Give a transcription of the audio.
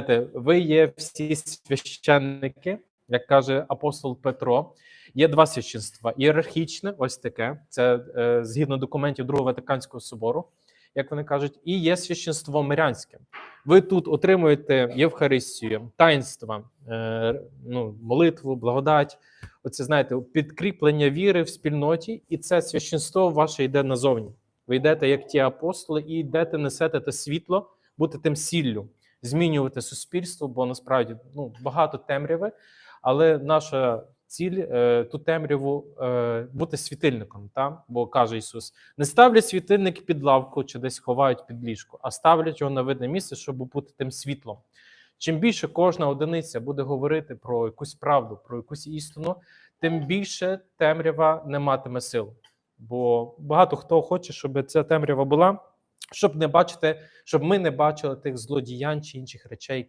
знаєте, ви є всі священники, як каже апостол Петро. Є два священства: ієрархічне, ось таке, це е, згідно документів Другого Ватиканського собору, як вони кажуть, і є священство мирянське. Ви тут отримуєте Євхаристію, таїнства, е, ну, молитву, благодать. Оце знаєте, підкріплення віри в спільноті, і це священство ваше йде назовні. Ви йдете як ті апостоли, і йдете, несете те світло, бути тим сіллю, змінювати суспільство, бо насправді ну, багато темряви, але наша ціль е, ту темряву е, бути світильником. Та? Бо каже Ісус: не ставлять світильник під лавку чи десь ховають під ліжко, а ставлять його на видне місце, щоб бути тим світлом. Чим більше кожна одиниця буде говорити про якусь правду, про якусь істину, тим більше темрява не матиме сил. Бо багато хто хоче, щоб ця темрява була, щоб не бачити, щоб ми не бачили тих злодіянь чи інших речей,